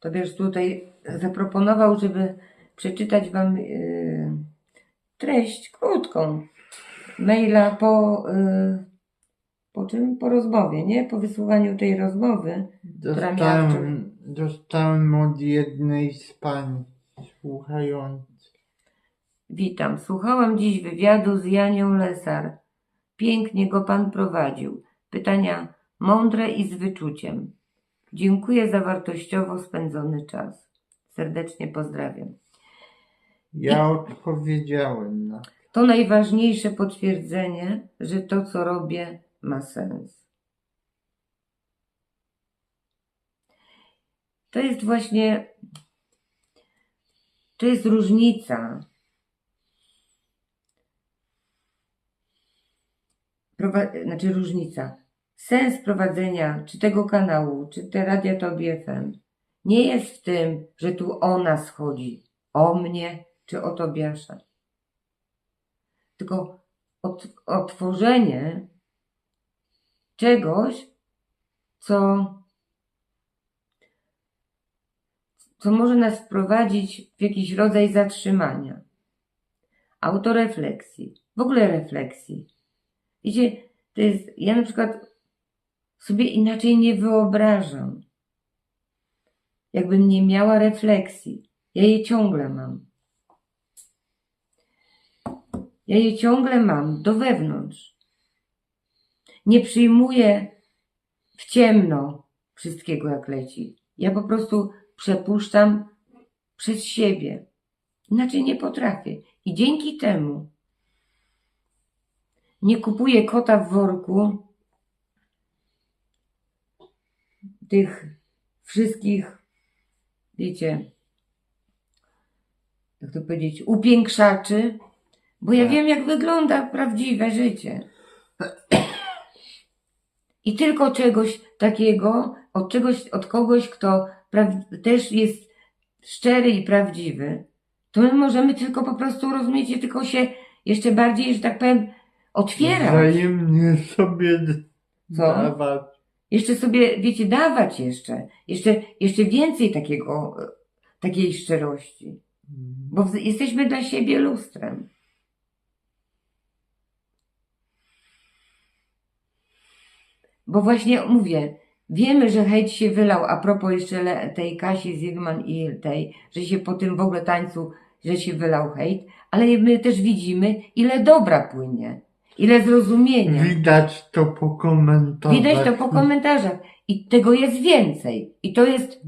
To wiesz, tutaj zaproponował, żeby przeczytać wam yy, treść krótką maila po, yy, po czym? Po rozmowie, nie? Po wysłuchaniu tej rozmowy. która miała Dostałem, dostałem od jednej z pań słuchających. Witam. Słuchałam dziś wywiadu z Janią Lesar. Pięknie go pan prowadził. Pytania mądre i z wyczuciem. Dziękuję za wartościowo spędzony czas. Serdecznie pozdrawiam. Ja odpowiedziałem na To najważniejsze potwierdzenie, że to, co robię, ma sens. To jest właśnie, to jest różnica. Prowa- znaczy różnica. Sens prowadzenia czy tego kanału, czy te Radia Tobie FM nie jest w tym, że tu o nas chodzi, o mnie czy o Tobiasza tylko ot- otworzenie czegoś, co, co może nas wprowadzić w jakiś rodzaj zatrzymania, autorefleksji, w ogóle refleksji. Wiecie, to jest, ja na przykład sobie inaczej nie wyobrażam, jakbym nie miała refleksji. Ja je ciągle mam. Ja je ciągle mam do wewnątrz. Nie przyjmuję w ciemno wszystkiego, jak leci. Ja po prostu przepuszczam przez siebie. Inaczej nie potrafię. I dzięki temu nie kupuję kota w worku tych wszystkich, wiecie, jak to powiedzieć, upiększaczy, bo ja Tak. wiem, jak wygląda prawdziwe życie. I tylko czegoś takiego, od czegoś, od kogoś, kto też jest szczery i prawdziwy, to my możemy tylko po prostu rozumieć, i tylko się jeszcze bardziej, że tak powiem, otwierać. Wzajemnie sobie Co? dawać. Jeszcze sobie, wiecie, dawać jeszcze. Jeszcze, jeszcze więcej takiego, e, takiej szczerości. Bo w- jesteśmy dla siebie lustrem. Bo właśnie mówię, wiemy, że hejt się wylał, a propos jeszcze tej Kasi Zygman i tej, że się po tym w ogóle tańcu, że się wylał hejt, ale my też widzimy, ile dobra płynie, ile zrozumienia. Widać to po komentarzach. Widać to po komentarzach. I tego jest więcej. I to jest